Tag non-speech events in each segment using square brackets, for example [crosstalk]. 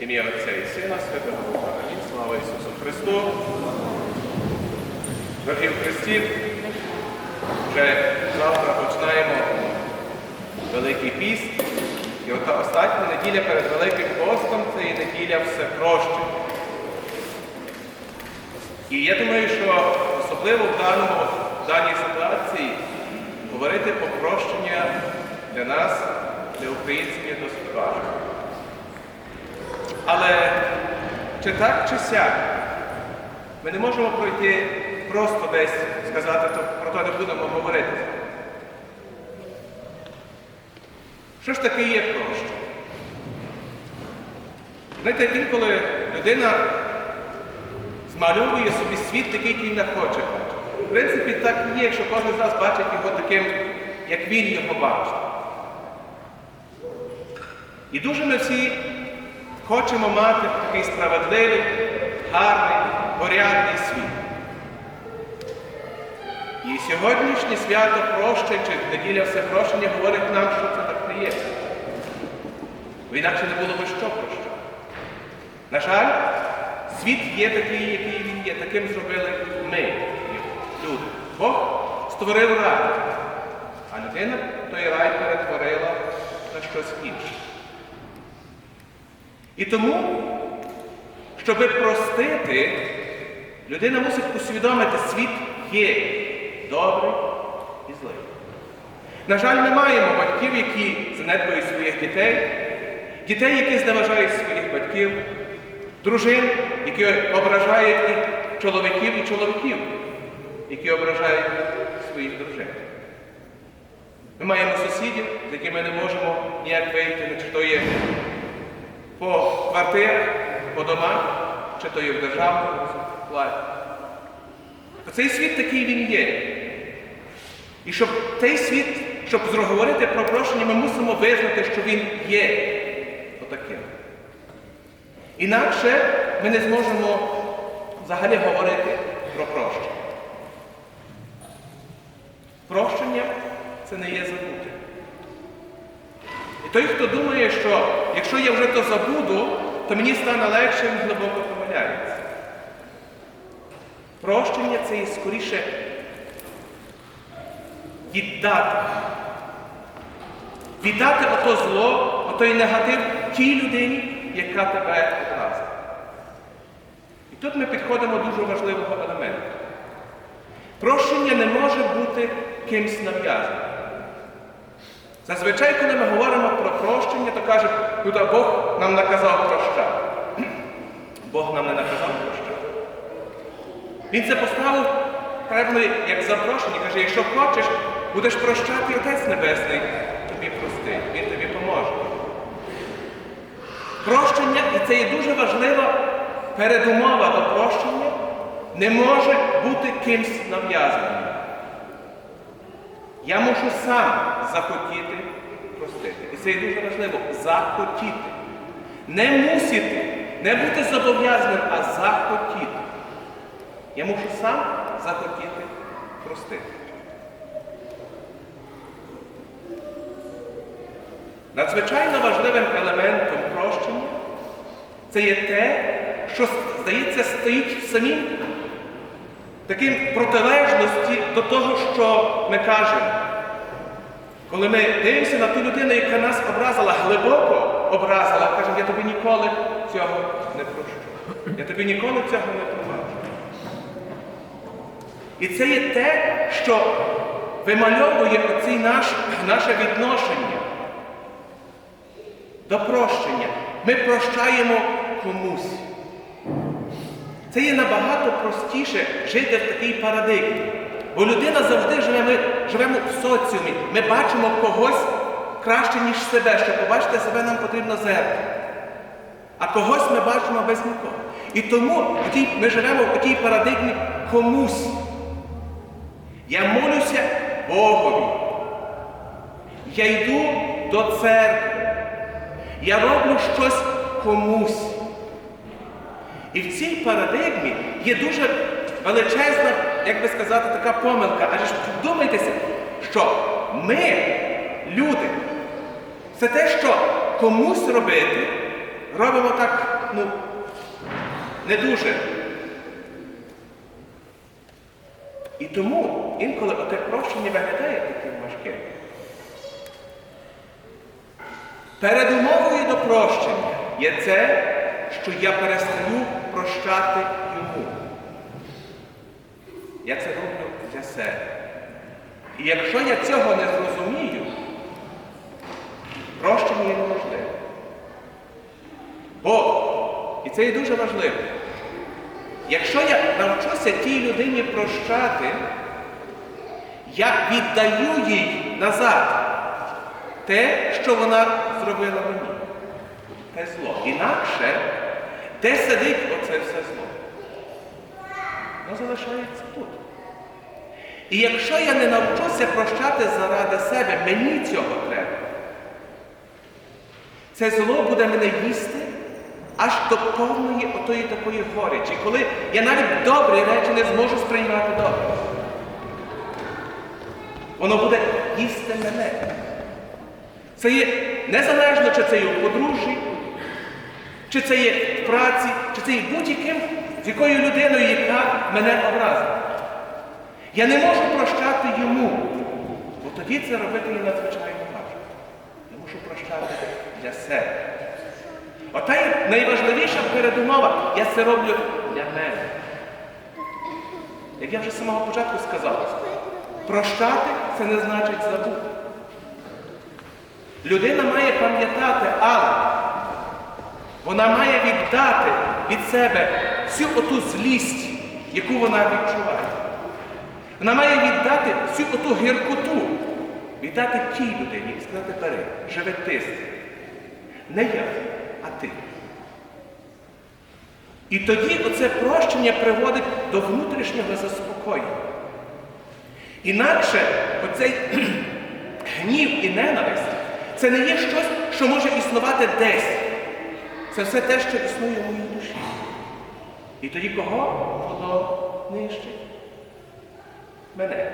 Ім'я Отця і Сина, Святого Духа. Амінь. Слава Ісусу Христу. Дорогі в Христі, вже завтра починаємо Великий піст. І ота остання неділя перед Великим постом це і неділя все прощення. І я думаю, що особливо в, даному, в даній ситуації говорити про прощення для нас, для досить важко. Але чи так, чи сяк, ми не можемо пройти просто десь сказати, про то не будемо говорити. Що ж таке є прощення? Знаєте, інколи людина змальовує собі світ такий, який не хоче. В принципі, так і є, якщо кожен з нас бачить його таким, як він його бачить. І дуже ми всі хочемо мати такий справедливий, гарний, порядний світ. І сьогоднішнє свято прощень, чи неділя всепрощення говорить нам, що це так не є. Бо інакше не було би що прощати. На жаль, світ є такий, який він є, таким зробили ми, люди. Бог створив рай, а людина той рай перетворила на щось інше. І тому, щоби простити, людина мусить усвідомити, світ є добрий і злий. На жаль, ми маємо батьків, які занедбують своїх дітей, дітей, які зневажають своїх батьків, дружин, які ображають і чоловіків і чоловіків, які ображають своїх дружин. Ми маємо сусідів, з якими не можемо ніяк вийти, чи то є по квартирах, по домах, чи то є в державному владі. Цей світ такий він є. І щоб цей світ, щоб зговорити про прощення, ми мусимо визнати, що він є отаким. Інакше ми не зможемо взагалі говорити про прощення. Прощення це не є забути. І той, хто думає, що якщо я вже то забуду, то мені стане легше, він глибоко помиляється. Прощення це і скоріше віддати. Віддати ото зло, отой негатив тій людині, яка тебе образила. І тут ми підходимо до дуже важливого елементу. Прощення не може бути кимсь нав'язаним. Зазвичай, коли ми говоримо про прощення, то кажуть, тут Бог нам наказав прощати. Бог нам не наказав прощати. Він це поставив, певно, як запрошення, каже, якщо хочеш, будеш прощати Отець Небесний, тобі простить, Він тобі поможе. Прощення, і це є дуже важлива передумова до прощення, не може бути кимсь нав'язаним. Я мушу сам захотіти простити. І це є дуже важливо захотіти. Не мусити, не бути зобов'язаним, а захотіти. Я мушу сам захотіти простити. Надзвичайно важливим елементом прощення це є те, що, здається, стоїть в таким протилежності до того, що ми кажемо. Коли ми дивимося на ту людину, яка нас образила, глибоко образила, кажемо, я тобі ніколи цього не прощу. Я тобі ніколи цього не пробачу. І це є те, що вимальовує оці наш, наше відношення до прощення. Ми прощаємо комусь. Це є набагато простіше жити в такій парадигмі. Бо людина завжди живе, ми живемо в соціумі. Ми бачимо когось краще, ніж себе. Щоб побачити себе, нам потрібно зеркало. А когось ми бачимо без нікого. І тому ми живемо в тій парадигмі комусь. Я молюся Богові. Я йду до церкви. Я роблю щось комусь. І в цій парадигмі є дуже величезна, як би сказати, така помилка. Адже ж вдумайтеся, що ми, люди, це те, що комусь робити, робимо так, ну, не дуже. І тому інколи оте прощення виглядає таким важким. Передумовою до прощення є це, що я перестаю прощати йому. Я це роблю для себе. І якщо я цього не зрозумію, прощення є неможливе. Бо, і це є дуже важливо, якщо я навчуся тій людині прощати, я віддаю їй назад те, що вона зробила мені. Те зло. Інакше, де сидить оце все зло? Воно залишається. І якщо я не навчуся прощати заради себе, мені цього треба. Це зло буде мене їсти аж до повної отої такої горечі, коли я навіть добрі речі не зможу сприймати добре. Воно буде їсти мене. Це є незалежно, чи це є у подружжі, чи це є в праці, чи це є будь-яким, з якою людиною, яка мене образила. Я не можу прощати йому, бо тоді це робити є надзвичайно важко. Я мушу прощати для себе. Ота є найважливіша передумова. Я це роблю для мене. Як я вже з самого початку сказав, прощати це не значить забути. Людина має пам'ятати, але вона має віддати від себе всю оту злість, яку вона відчуває. Вона має віддати всю оту гіркоту, віддати тій людині і сказати, бери, живи ти. Не я, а ти. І тоді оце прощення приводить до внутрішнього заспокоєння. Інакше оцей [clears throat] гнів і ненависть це не є щось, що може існувати десь. Це все те, що існує в моїй душі. І тоді кого воно нищить? Мене.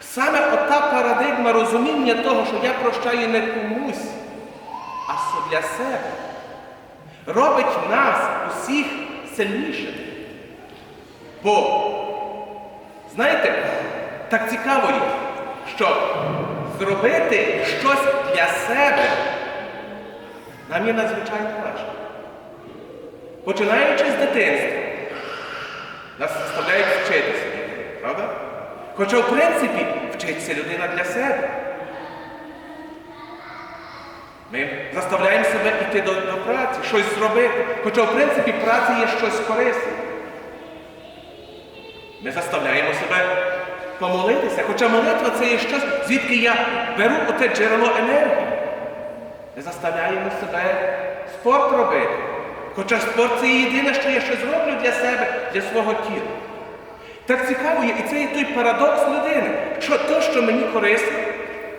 Саме ота парадигма розуміння того, що я прощаю не комусь, а для себе, робить нас усіх сильнішими. Бо, знаєте, так цікаво є, що зробити щось для себе нам є надзвичайно важко. Починаючи з дитинства, нас заставляють вчитися, правда? Хоча, в принципі, вчиться людина для себе. Ми заставляємо себе йти до, до праці, щось зробити. Хоча, в принципі, праця є щось корисне. Ми заставляємо себе помолитися. Хоча молитва це є щось, звідки я беру оте джерело енергії. Ми заставляємо себе спорт робити. Хоча спорт це єдине, що я щось роблю для себе, для свого тіла. Так цікаво є, і це є той парадокс людини. Що то, що мені корисно,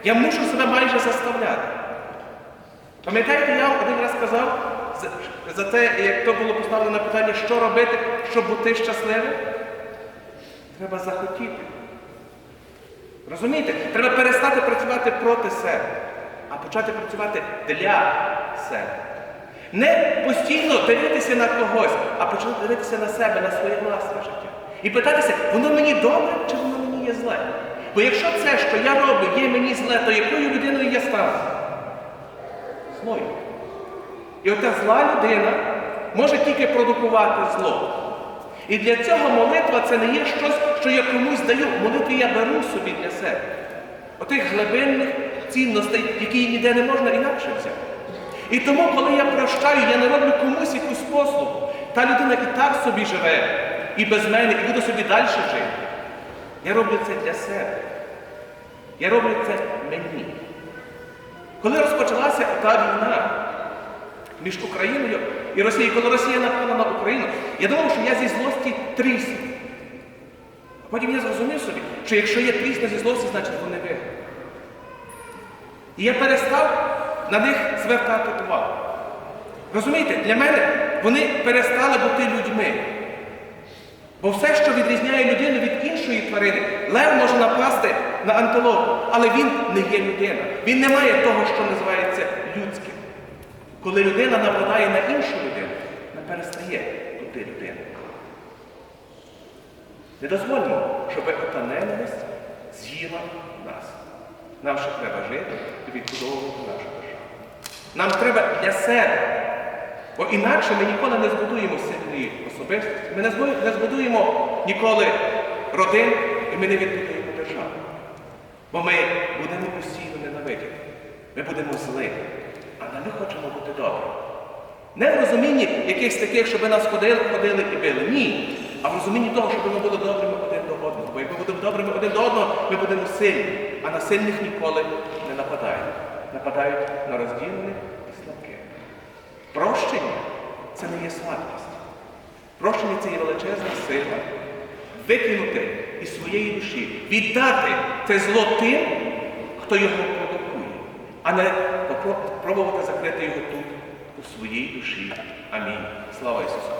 я мушу себе майже заставляти. Пам'ятаєте, я один раз сказав за, за те, як то було поставлено питання, що робити, щоб бути щасливим? Треба захотіти. Розумієте? Треба перестати працювати проти себе, а почати працювати для себе. Не постійно дивитися на когось, а почати дивитися на себе, на своє власне життя. І питатися, воно мені добре чи воно мені є зле? Бо якщо це, що я роблю, є мені зле, то якою людиною я стану? Злою. І ота зла людина може тільки продукувати зло. І для цього молитва це не є щось, що я комусь даю. Молитву я беру собі для себе. Отих глибинних цінностей, які ніде не можна інакше взяти. І тому, коли я прощаю, я не роблю комусь якусь послугу. Та людина і так собі живе, і без мене, і буде собі далі жити. Я роблю це для себе. Я роблю це мені. Коли розпочалася та війна між Україною і Росією, коли Росія напала на Україну, я думав, що я зі злості трісну. А потім я зрозумів собі, що якщо я трісну зі злості, значить вони виграють. І я перестав на них звертати увагу. Розумієте, для мене вони перестали бути людьми. Бо все, що відрізняє людину від іншої тварини, лев може напасти на антилопу, але він не є людина. Він не має того, що називається людським. Коли людина нападає на іншу людину, не перестає бути людиною. Не дозволимо, щоб ота ненависть з'їла нас. Нам ще треба жити і відбудовувати нашу державу. Нам треба для себе. Бо інакше ми ніколи не збудуємо сильної особистості, ми не збудуємо ніколи родин, і ми не відбудуємо державу. Бо ми будемо постійно ненавидіти. Ми будемо зли. Але ми хочемо бути добрими. Не в розумінні якихось таких, щоб нас ходили, ходили і били. Ні. А в розумінні того, щоб ми були добрими один до одного. Бо як ми будемо добрими один до одного, ми будемо сильні. А на сильних ніколи не нападають. Нападають на розділених це не є слабкість. Прощення це є величезна сила викинути із своєї душі, віддати це зло тим, хто його продукує, а не спробувати пробувати закрити його тут, у своїй душі. Амінь. Слава Ісусу!